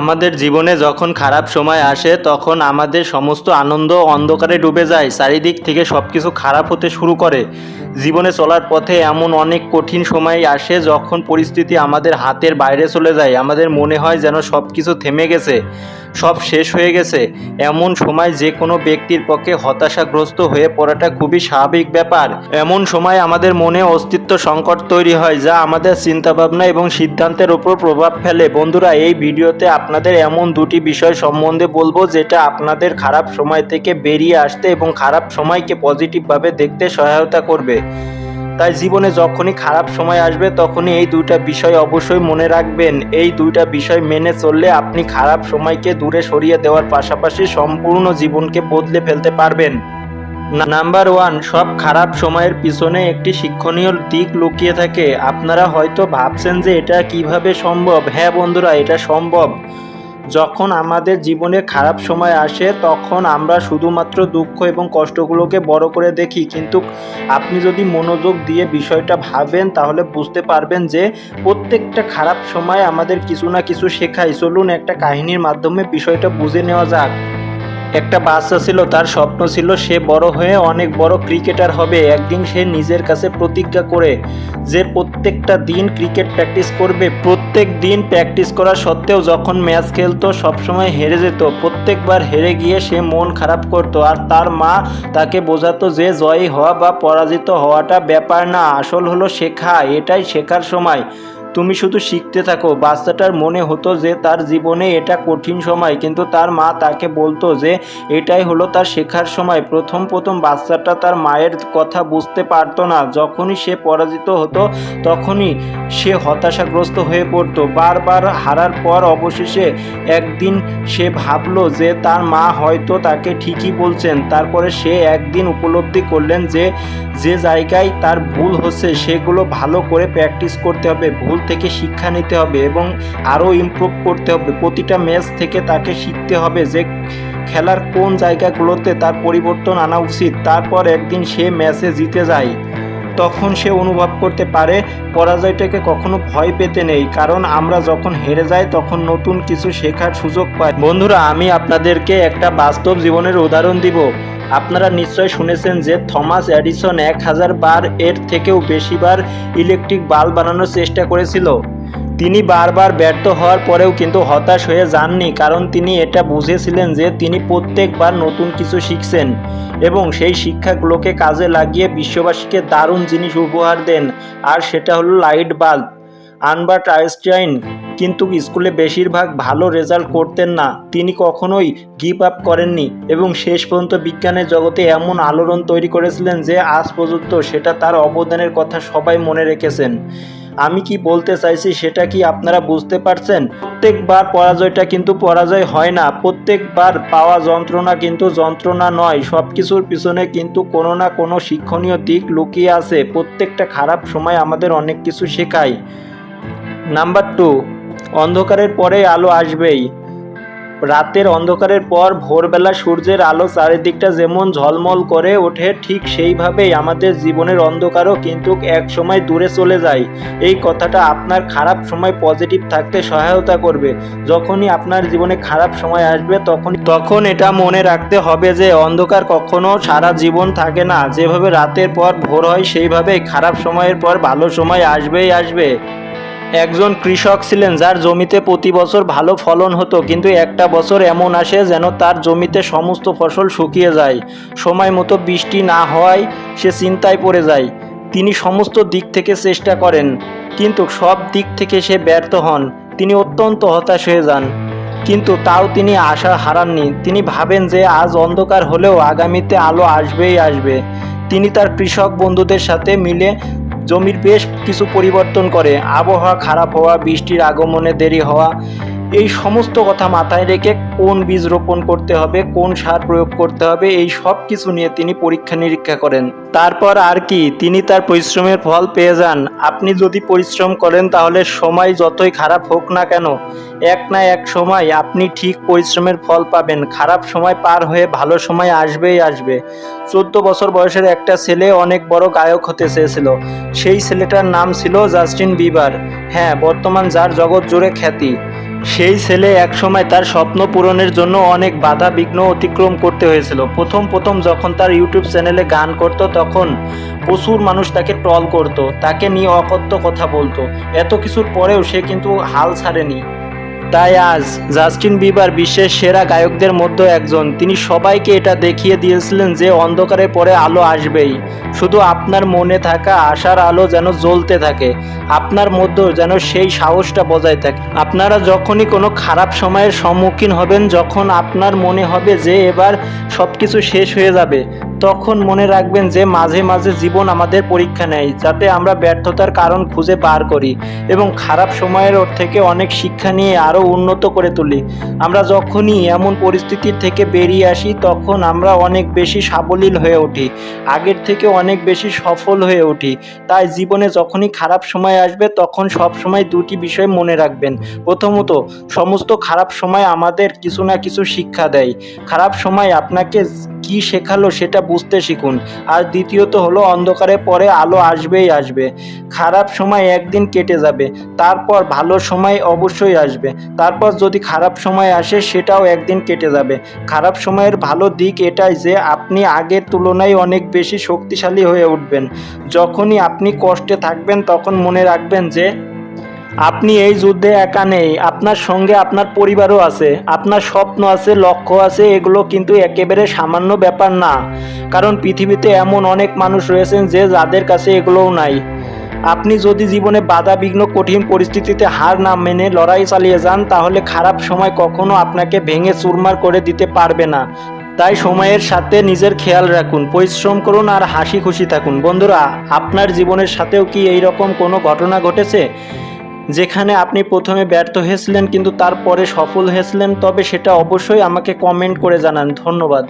আমাদের জীবনে যখন খারাপ সময় আসে, তখন আমাদের সমস্ত আনন্দ অন্ধকারে ডুবে যায়, চারিদিক থেকে সব কিছু খারাপ হতে শুরু করে। জীবনে চলার পথে এমন অনেক কঠিন সময় আসে যখন পরিস্থিতি আমাদের হাতের বাইরে চলে যায়, আমাদের মনে হয় যেন সব কিছু থেমে গেছে, সব শেষ হয়ে গেছে। এমন সময় যে কোনো ব্যক্তির পক্ষে হতাশাগ্রস্ত হয়ে পড়াটা খুবই স্বাভাবিক ব্যাপার। এমন সময় আমাদের মনে অস্তিত্ব সংকট তৈরি হয়, যা আমাদের চিন্তাভাবনা এবং সিদ্ধান্তের উপর প্রভাব ফেলে। বন্ধুরা, এই ভিডিওতে আপনাদের এমন দুটি বিষয় সম্বন্ধে বলব, যেটা আপনাদের খারাপ সময় থেকে বেরিয়ে আসতে এবং খারাপ সময়কে পজিটিভভাবে দেখতে সহায়তা করবে। তাই জীবনে যখনই খারাপ সময় আসবে, তখনই এই দুইটা বিষয় অবশ্যই মনে রাখবেন। এই দুইটা বিষয় মেনে চললে আপনি খারাপ সময়কে দূরে সরিয়ে দেওয়ার পাশাপাশি সম্পূর্ণ জীবনকে বদলে ফেলতে পারবেন। নাম্বার ওয়ান, সব খারাপ সময়ের পিছনে একটি শিক্ষণীয় দিক লুকিয়ে থাকে। আপনারা হয়তো ভাবছেন যে এটা কীভাবে সম্ভব? হ্যাঁ বন্ধুরা, এটা সম্ভব। যখন আমাদের জীবনে খারাপ সময় আসে, তখন আমরা শুধুমাত্র দুঃখ এবং কষ্টগুলোকে বড় করে দেখি। কিন্তু আপনি যদি মনোযোগ দিয়ে বিষয়টা ভাবেন, তাহলে বুঝতে পারবেন যে প্রত্যেকটা খারাপ সময় আমাদের কিছু না কিছু শেখায়। চলুন একটা কাহিনীর মাধ্যমে বিষয়টা বুঝে নেওয়া যাক। একটা বাচ্চা ছিল, তার স্বপ্ন ছিল সে বড় হয়ে অনেক বড় ক্রিকেটার হবে। একদিন সে নিজের কাছে প্রতিজ্ঞা করে যে প্রত্যেকটা দিন ক্রিকেট প্র্যাকটিস করবে। প্রত্যেক দিন প্র্যাকটিস করা সত্ত্বেও যখন ম্যাচ খেলতো, সবসময় হেরে যেত। প্রত্যেকবার হেরে গিয়ে সে মন খারাপ করতো আর তার মা তাকে বোঝাতো যে জয়ী হওয়া বা পরাজিত হওয়াটা ব্যাপার না, আসল হলো শেখা, এটাই শেখার সময়। তুমি শুধু শিখতে থাকো। বাচ্চাটার মনে হতো যে তার জীবনে এটা কঠিন সময়, কিন্তু তার মা তাকে বলতো যে এটাই হলো তার শেখার সময়। প্রথম প্রথম বাচ্চাটা তার মায়ের কথা বুঝতে পারতো না। যখনই সে পরাজিত হতো, তখনই সে হতাশাগ্রস্ত হয়ে পড়তো। বারবার হারার পর অবশেষে একদিন সে ভাবলো যে তার মা হয়তো তাকে ঠিকই বলছেন। তারপরে সে একদিন উপলব্ধি করলেন যে যে জায়গায় তার ভুল হচ্ছে, সেগুলো ভালো করে প্র্যাকটিস করতে হবে। ভুল থেকে শিক্ষা নিতে হবে এবং আরও ইমপ্রুভ করতে হবে। প্রতিটা ম্যাচ থেকে তাকে শিখতে হবে যে খেলার কোন জায়গাগুলোতে তার পরিবর্তন আনা উচিত। তারপর একদিন সে ম্যাচে জিতে যায়। তখন সে অনুভব করতে পারে, পরাজয়টাকে কখনো ভয় পেতে নেই। কারণ আমরা যখন হেরে যাই, তখন নতুন কিছু শেখার সুযোগ পাই। বন্ধুরা, আমি আপনাদেরকে একটা বাস্তব জীবনের উদাহরণ দিব। আপনারা নিশ্চয় শুনেছেন যে থমাস এডিসন এক হাজার বার এর থেকেও বেশিবার ইলেকট্রিক বাল্ব বানানোর চেষ্টা করেছিল। তিনি বারবার ব্যর্থ হওয়ার পরেও কিন্তু হতাশ হয়ে যাননি, কারণ তিনি এটা বুঝেছিলেন যে তিনি প্রত্যেকবার নতুন কিছু শিখছেন এবং সেই শিক্ষাগুলোকে কাজে লাগিয়ে বিশ্ববাসীকে দারুণ জিনিস উপহার দেন, আর সেটা হলো লাইট বাল্ব। আনবার্ট আইনস্টাইন কিন্তু স্কুলে বেশিরভাগ ভালো রেজাল্ট করতেন না। তিনি কখনোই গিভ আপ করেননি এবং শেষ পর্যন্ত বিজ্ঞানের জগতে এমন আলোড়ন তৈরি করেছিলেন যে আজ পর্যন্ত সেটা তার অবদানের কথা সবাই মনে রেখেছেন। আমি কি বলতে চাইছি সেটা কি আপনারা বুঝতে পারছেন? প্রত্যেকবার পরাজয়টা কিন্তু পরাজয় হয় না। প্রত্যেকবার পাওয়া যন্ত্রণা কিন্তু যন্ত্রণা নয়। সব কিছুর পিছনে কিন্তু কোনো না কোনো শিক্ষণীয় দিক লুকিয়ে আছে। প্রত্যেকটা খারাপ সময় আমাদের অনেক কিছু শেখায়। নাম্বার টু অন্ধকারের পরে আলো আসবেই। রাতের অন্ধকারের পর ভোরবেলা সূর্যের আলো চারিদিকটা যেমন ঝলমল করে ওঠে, ঠিক সেইভাবেই আমাদের জীবনের অন্ধকারও কিন্তু এক সময় দূরে চলে যায়। এই কথাটা আপনার খারাপ সময় পজিটিভ থাকতে সহায়তা করবে। যখনই আপনার জীবনে খারাপ সময় আসবে তখন তখন এটা মনে রাখতে হবে যে অন্ধকার কখনো সারা জীবন থাকে না। যেভাবে রাতের পর ভোর হয়, সেইভাবেই খারাপ সময়ের পর ভালো সময় আসবেই আসবে। একজন কৃষক ছিলেন যার জমিতে প্রতি বছর ভালো ফলন হতো, কিন্তু একটা বছর এমন আসে যেন তার জমিতে সমস্ত ফসল শুকিয়ে যায়। সময় মতো বৃষ্টি না হওয়ায় সে চিন্তায় পড়ে যায়। তিনি সমস্ত দিক থেকে চেষ্টা করেন, কিন্তু সব দিক থেকে সে ব্যর্থ হন। তিনি অত্যন্ত হতাশ হয়ে যান, কিন্তু তাও তিনি আশা হারাননি। তিনি ভাবেন যে আজ অন্ধকার হলেও আগামীতে আলো আসবেই আসবে। তিনি তার কৃষক বন্ধুদের সাথে মিলে জমির বেশ কিছু পরিবর্তন করে। আবহাওয়া খারাপ হওয়া বৃষ্টির আগমনে দেরি হওয়া এই সমস্ত কথা মাথায় রেখে কোন বীজ রোপণ করতে হবে, কোন সার প্রয়োগ করতে হবে, এই সব কিছু নিয়ে তিনি পরীক্ষা নিরীক্ষা করেন। তারপর আর কি, তিনি তার পরিশ্রমের ফল পেয়ে যান। আপনি যদি পরিশ্রম করেন তাহলে সময় যতই খারাপ হোক না কেন, এক না এক সময় আপনি ঠিক পরিশ্রমের ফল পাবেন। খারাপ সময় পার হয়ে ভালো সময় আসবেই আসবে। চোদ্দ বছর বয়সের একটা ছেলে অনেক বড় গায়ক হতে চেয়েছিল। সেই ছেলেটার নাম ছিল জাস্টিন বিবার। হ্যাঁ বর্তমান যার জগৎ জুড়ে খ্যাতি। সেই ছেলে একসময় তার স্বপ্ন পূরণের জন্য অনেক বাধা, বিঘ্ন অতিক্রম করতে হয়েছিল। প্রথম প্রথম যখন তার ইউটিউব চ্যানেলে গান করত, তখন প্রচুর মানুষ তাকে ট্রল করত। তাকে নিয়ে অকথ্য কথা বলতো। এত কিছুর পরেও সে কিন্তু হাল ছাড়েনি। তাই আজ জাস্টিন বিবার বিশ্বের সেরা গায়কদের মধ্যে একজন। তিনি সবাইকে এটা দেখিয়ে দিয়েছিলেন যে অন্ধকারে পরে আলো আসবেই। শুধু আপনার মনে থাকা আশার আলো যেন জ্বলতে থাকে, আপনার মধ্যেও যেন সেই সাহসটা বজায় থাকে। আপনারা যখনই কোনো খারাপ সময়ের সম্মুখীন হবেন, যখন আপনার মনে হবে যে এবার সব কিছু শেষ হয়ে যাবে তখন মনে রাখবেন যে মাঝে মাঝে জীবন আমাদের পরীক্ষা নেয়, যাতে আমরা ব্যর্থতার কারণ খুঁজে বার করি এবং খারাপ সময়ের ওর থেকে অনেক শিক্ষা নিয়ে আরও উন্নত করে তুলি। আমরা যখনই এমন পরিস্থিতির থেকে বেরিয়ে আসি, তখন আমরা অনেক বেশি সাবলীল হয়ে উঠি, আগের থেকে অনেক বেশি সফল হয়ে উঠি। তাই জীবনে যখনই খারাপ সময় আসবে, তখন সব সময় দুটি বিষয় মনে রাখবেন। প্রথমত, সমস্ত খারাপ সময় আমাদের কিছু না কিছু শিক্ষা দেয়। খারাপ সময় আপনাকে কি শেখালো সেটা বুঝতে শিখুন। আর দ্বিতীয়ত হলো, অন্ধকারে পরে আলো আসবেই আসবে। খারাপ সময় একদিন কেটে যাবে, তারপর ভালো সময় অবশ্যই আসবে। তারপর যদি খারাপ সময় আসে, সেটাও একদিন কেটে যাবে। খারাপ সময়ের ভালো দিক এটাই যে, আপনি আগের তুলনায় অনেক বেশি শক্তিশালী হয়ে উঠবেন। যখনই আপনি কষ্টে থাকবেন, তখন মনে রাখবেন যে আপনি এই যুদ্ধে একা নেই, আপনার সঙ্গে আপনার পরিবারও আছে, আপনার স্বপ্ন আছে, লক্ষ্য আছে, এগুলো কিন্তু একেবারে সামান্য ব্যাপার না, কারণ পৃথিবীতে এমন অনেক মানুষ রয়েছেন যে যাদের কাছে এগুলোও নাই। আপনি যদি জীবনে বাধা বিঘ্ন কঠিন পরিস্থিতিতে হার না মেনে লড়াই চালিয়ে যান, তাহলে খারাপ সময় কখনো আপনাকে ভেঙে চুরমার করে দিতে পারবে না। তাই সময়ের সাথে নিজের খেয়াল রাখুন, পরিশ্রম করুন আর হাসি খুশি থাকুন। বন্ধুরা, আপনার জীবনের সাথেও কি এই রকম কোনো ঘটনা ঘটেছে? যেখানে আপনি প্রথমে ব্যর্থ হয়েছিলেন কিন্তু তারপরে সফল হয়েছিলেন, তবে সেটা অবশ্যই আমাকে কমেন্ট করে জানান। ধন্যবাদ।